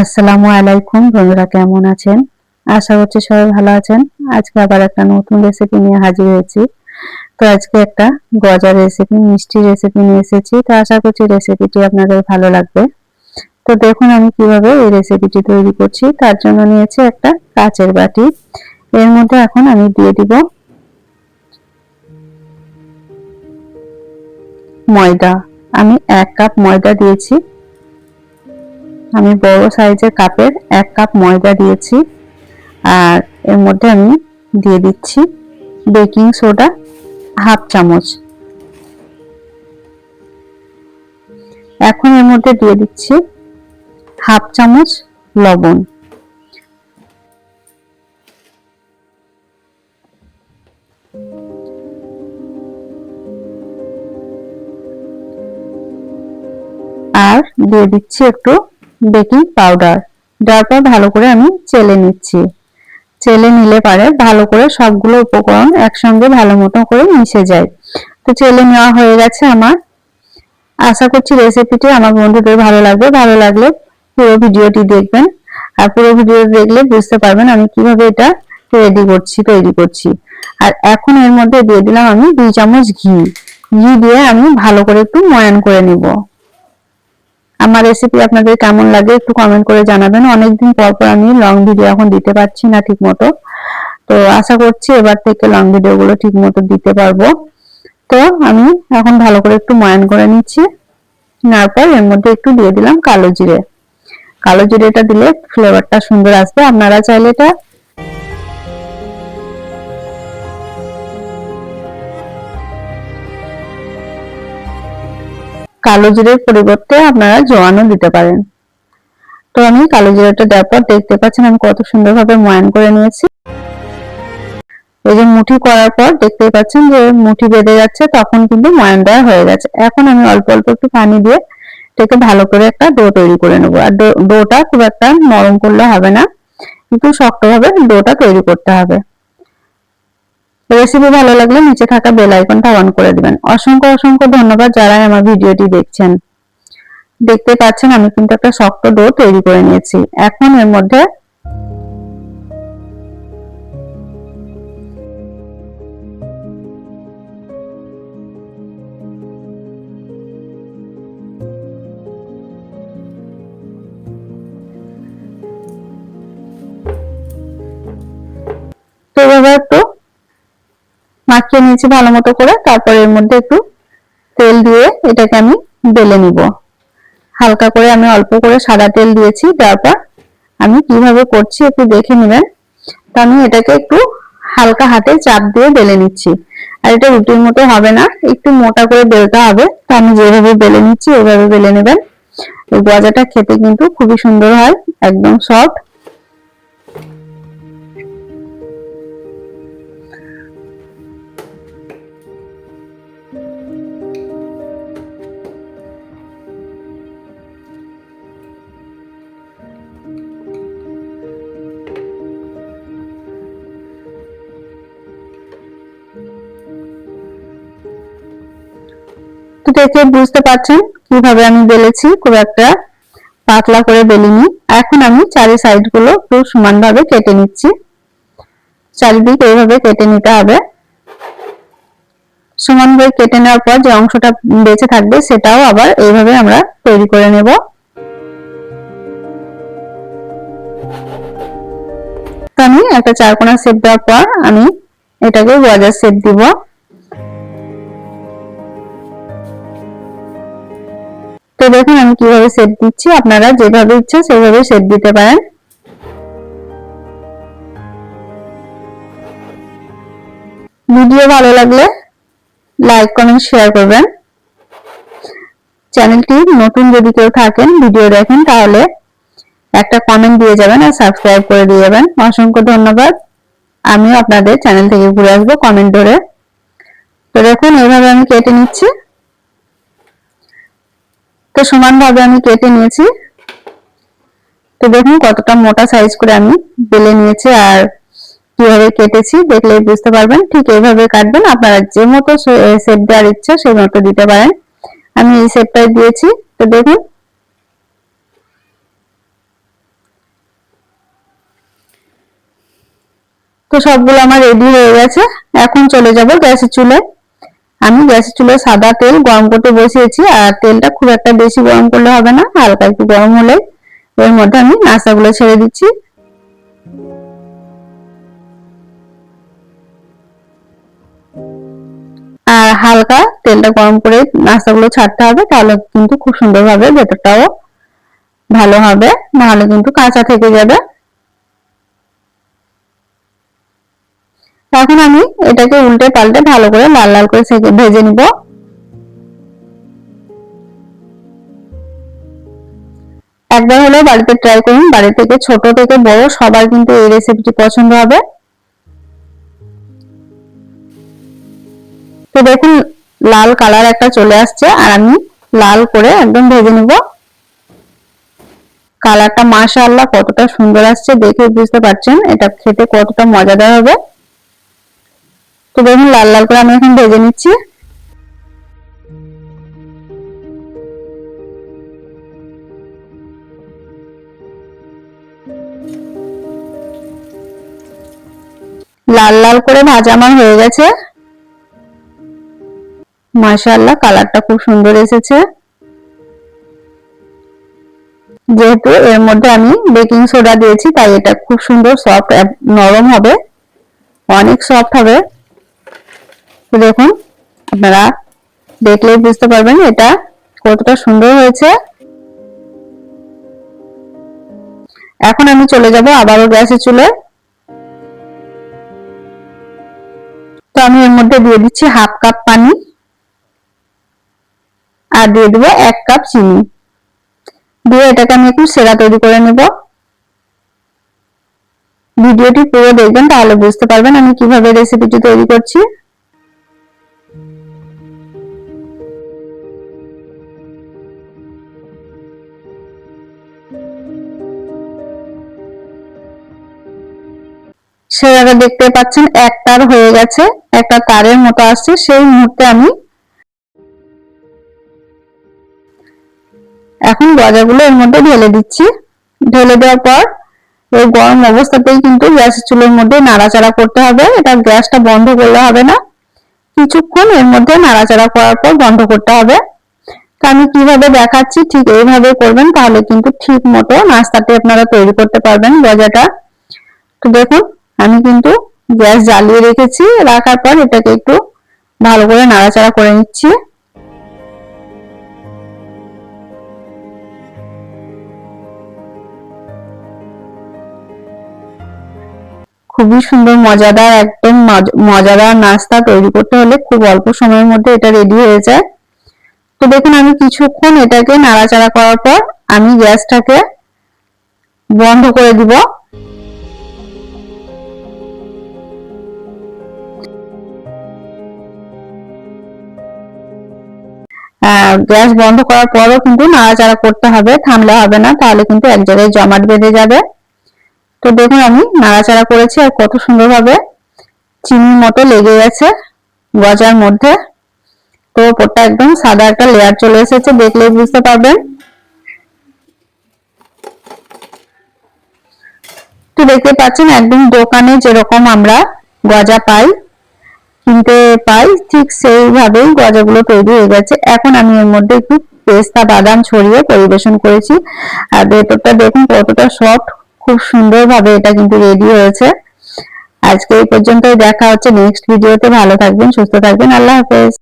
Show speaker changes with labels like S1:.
S1: আসসালামু আলাইকুম, বন্ধুরা কেমন আছেন? আশা করছি সবাই ভালো আছেন। আজকে আবার একটা নতুন রেসিপি নিয়ে হাজির হয়েছি। তো আজকে একটা গজার রেসিপি মিষ্টি রেসিপি নিয়ে এসেছি। তো আশা করছি রেসিপিটি আপনাদের ভালো লাগবে। তো দেখুন আমি কীভাবে এই রেসিপিটি তৈরি করছি। তার জন্য নিয়েছি একটা কাচের বাটি। এর মধ্যে এখন আমি দিয়ে দিব ময়দা। আমি এক কাপ ময়দা দিয়েছি। আমি বড় সাইজের কাপের এক কাপ ময়দা দিয়েছি আর এর মধ্যে আমি দিয়ে দিচ্ছি বেকিং সোডা হাফ চামচ। এখন এর মধ্যে দিয়ে দিচ্ছি হাফ চামচ লবণ। আর দিয়ে দিচ্ছি একটু বেকিং পাউডার। দেওয়ার পর ভালো করে আমি চেলে নিচ্ছি। চেলে নিলে পারে ভালো করে সবগুলো উপকরণ একসঙ্গে ভালো মতো করে মিশে যায়। তো চেলে নেওয়া হয়ে গেছে আমার। আশা করছি রেসিপিটি আমার বন্ধুদের ভালো লাগবে। ভালো লাগলে পুরো ভিডিওটি দেখবেন। আর পুরো ভিডিও দেখলে বুঝতে পারবেন আমি কীভাবে এটা রেডি করছি, তৈরি করছি। আর এখন এর মধ্যে দিয়ে দিলাম আমি দুই চামচ ঘি। ঘি দিয়ে আমি ভালো করে একটু ময়ান করে নিব। আমার রেসিপি আপনাদের কেমন লাগে একটু কমেন্ট করে জানাবেন। অনেকদিন পর পর আমি লং ভিডিও এখন দিতে পারছি না ঠিক মতো তো আশা করছি এবার থেকে লং ভিডিও গুলো ঠিক মতো দিতে পারব। তো আমি এখন ভালো করে একটু ময়ান করে নিচ্ছি। নেওয়ার এর মধ্যে একটু দিয়ে দিলাম কালো জিরে। কালো জিরেটা দিলে ফ্লেভারটা সুন্দর আসবে। আপনারা চাইলে এটা কালো জিরের পরিবর্তে আপনারা জোয়ানও দিতে পারেন। তো আমি কালো জিরাটা দেওয়ার পর দেখতে পাচ্ছেন আমি কত সুন্দরভাবে ময়ান করে নিয়েছি। এই যে মুঠি করার পর দেখতে পাচ্ছেন যে মুঠি বেঁধে যাচ্ছে, তখন কিন্তু ময়ান দেওয়া হয়ে গেছে। এখন আমি অল্প অল্প একটু পানি দিয়ে এটাকে ভালো করে একটা ডো তৈরি করে নেব। আর ডোটা খুব একটা নরম করলে হবে না, একটু শক্তভাবে ডোটা তৈরি করতে হবে। রেসিপি ভালো লাগলে নিচে থাকা বেল আইকনটা অন করে দিবেন। অসংখ্য অসংখ্য ধন্যবাদ যারা আমার ভিডিওটি দেখছেন। দেখতে পাচ্ছেন, আমি কিন্তু একটা শক্ত ডো তৈরি করে নিয়েছি। এখন এর মধ্যে তো এবার মাখিয়ে নিয়েছি ভালো মতো করে। তারপর এর মধ্যে একটু তেল দিয়ে এটাকে আমি বেলে নিব। হালকা করে আমি অল্প করে সাদা তেল দিয়েছি তারপর আমি কীভাবে করছি একটু দেখে নেবেন। তো আমি এটাকে একটু হালকা হাতে চাপ দিয়ে বেলে নিচ্ছি। আর এটা রুটির মতো হবে না, একটু মোটা করে বেলতে হবে। তো আমি যেভাবে বেলে নিচ্ছি ওইভাবে বেলে নেবেন। এই গজাটা খেতে কিন্তু খুবই সুন্দর হয়, একদম সফট। দেখে বুঝতে পারছেন কীভাবে আমি বেলেছি, খুব একটা পাতলা করে বেলিনি। এখন আমি চারি সাইডগুলো খুব সমানভাবে কেটে নিচ্ছি। চারিদিক এইভাবে কেটে নিতে হবে। সমানভাবে কেটে নেওয়ার পর যে অংশটা বেঁচে থাকবে সেটাও আবার এইভাবে আমরা তৈরি করে নেব। আমি একটা চারকোনা সেট দেওয়ার পর আমি এটাকে গজার সেট দিব। তো দেখুন আমি কীভাবে সেট দিচ্ছি। আপনারা যেভাবে ইচ্ছা সেভাবে সেট দিতে পারেন। ভিডিও ভালো লাগলে লাইক কমেন্ট শেয়ার করবেন। চ্যানেলটি নতুন যদি কেউ থাকেন, ভিডিও দেখেন, তাহলে একটা কমেন্ট দিয়ে যাবেন আর সাবস্ক্রাইব করে দিয়ে যাবেন। অসংখ্য ধন্যবাদ। আমিও আপনাদের চ্যানেল থেকে ঘুরে আসব কমেন্ট ধরে। তো দেখুন এইভাবে আমি কেটে নিচ্ছি। তো সমানভাবে আমি কেটে নিয়েছি। তো দেখুন কতটা মোটা সাইজ করে আমি বেলে নিয়েছি আর কীভাবে কেটেছি দেখলে বুঝতে পারবেন। ঠিক এইভাবে কাটবেন। আপনারা যে মতো শেপ দেওয়ার ইচ্ছা সেই মতো দিতে পারেন। আমি এই শেপটাই দিয়েছি। তো দেখুন। তো সবগুলো আমার রেডি হয়ে গেছে। এখন চলে যাব গ্যাসের চুলায়। আমি গ্যাসের চুলে সাদা তেল, গরম করতে বসিয়েছি, আর তেলটা খুব একটা বেশি গরম করলে হবে না, হালকা একটু গরম হলে। এর মধ্যে আমি নাস্তাগুলো ছেড়ে দিচ্ছি। আর হালকা তেলটা গরম করে নাস্তাগুলো ছাড়তে হবে, তাহলে কিন্তু খুব সুন্দরভাবে ভেতরটাও ভালো হবে, নাহলে কিন্তু কাঁচা থেকে যাবে। এখন আমি এটাকে উল্টে পাল্টে ভালো করে লাল লাল করে ভেজে নিব। একবার হলেও বাড়িতে ট্রাই করুন। বাড়ি থেকে ছোট থেকে বড় সবার কিন্তু এই রেসিপিটি পছন্দ হবে। তো দেখুন, লাল কালার একটা চলে আসছে আর আমি লাল করে একদম ভেজে নিব। কালারটা মাসা আল্লাহ কতটা সুন্দর আসছে দেখে বুঝতে পারছেন। এটা খেতে কতটা মজাদার হবে। তো দেখুন, লাল লাল করে আমি এখন ভেজে নিচ্ছি। লাল লাল করে ভাজা আমার হয়ে গেছে। মাশাআল্লাহ, কালারটা খুব সুন্দর এসেছে। যেহেতু এর মধ্যে আমি বেকিং সোডা দিয়েছি, তাই এটা খুব সুন্দর সফট, নরম হবে। অনেক সফট হবে। দেখুন, আপনারা দেখলেই বুঝতে পারবেন এটা কতটা সুন্দর হয়েছে। এখন আমি চলে যাব আবারও গ্যাসের চুলে। তো আমি এর মধ্যে দিয়ে দিচ্ছি হাফ কাপ পানি আর দিয়ে দেবো এক কাপ চিনি। দিয়ে এটাকে আমি একটু সেরা তৈরি করে নেব। ভিডিওটি পুরো দেখবেন, তাহলে বুঝতে পারবেন আমি কীভাবে রেসিপিটি তৈরি করছি। সেটা দেখতে পাচ্ছেন, এক তার হয়ে গেছে, একটা তারের মতো সেই মুহূর্তে আমি এখন গজাগুলো এর মধ্যে ঢেলে দিচ্ছি। ঢেলে দেওয়ার পর এই গরম অবস্থাতেই কিন্তু গ্যাসের চুলের মধ্যে নাড়াচাড়া করতে হবে, এটা গ্যাসটা বন্ধ করলে হবে না। কিছুক্ষণ এর মধ্যে নাড়াচাড়া করার পর বন্ধ করতে হবে। তো আমি কীভাবে দেখাচ্ছি ঠিক এইভাবে করবেন, তাহলে কিন্তু ঠিক মতো নাস্তাটি আপনারা তৈরি করতে পারবেন গজাটা তো দেখুন, আমি কিন্তু গ্যাস জ্বালিয়ে রেখেছি, রাখার পর এটাকে একটু ভালো করে নাড়াচাড়া করে নিচ্ছি। খুবই সুন্দর, মজাদার, একদম মজাদার নাস্তা তৈরি করতে হলে খুব অল্প সময়ের মধ্যে এটা রেডি হয়ে যায়। তো দেখুন, আমি কিছুক্ষণ এটাকে নাড়াচাড়া করার পর আমি গ্যাসটাকে বন্ধ করে দিব। গ্যাস বন্ধ করার পরও কিন্তু নাড়াচাড়া করতে হবে, থামলে হবে না, তাহলে কিন্তু এক জায়গায় জমাট বেঁধে যাবে। তো দেখুন আমি নাড়াচাড়া করেছি আর কত সুন্দরভাবে চিনির মতো লেগে গেছে গজার মধ্যে। তো ওপরটা একদম সাদা একটা লেয়ার চলে এসেছে দেখলে বুঝতে পারবেন। তো দেখতে পাচ্ছেন একদম দোকানে যেরকম আমরা গজা পাই, কিনতে পাই, ঠিক সেইভাবেই গজাগুলো তৈরি হয়ে গেছে। এখন আমি এর মধ্যে একটু পেস্তা বাদাম ছড়িয়ে পরিবেশন করেছি। আর ভেতরটা দেখুন কতটা সফট খুব সুন্দরভাবে এটা কিন্তু রেডি হয়েছে। আজকে এই পর্যন্তই, দেখা হচ্ছে নেক্সট ভিডিওতে ভালো থাকবেন, সুস্থ থাকবেন। আল্লাহ হাফেজ।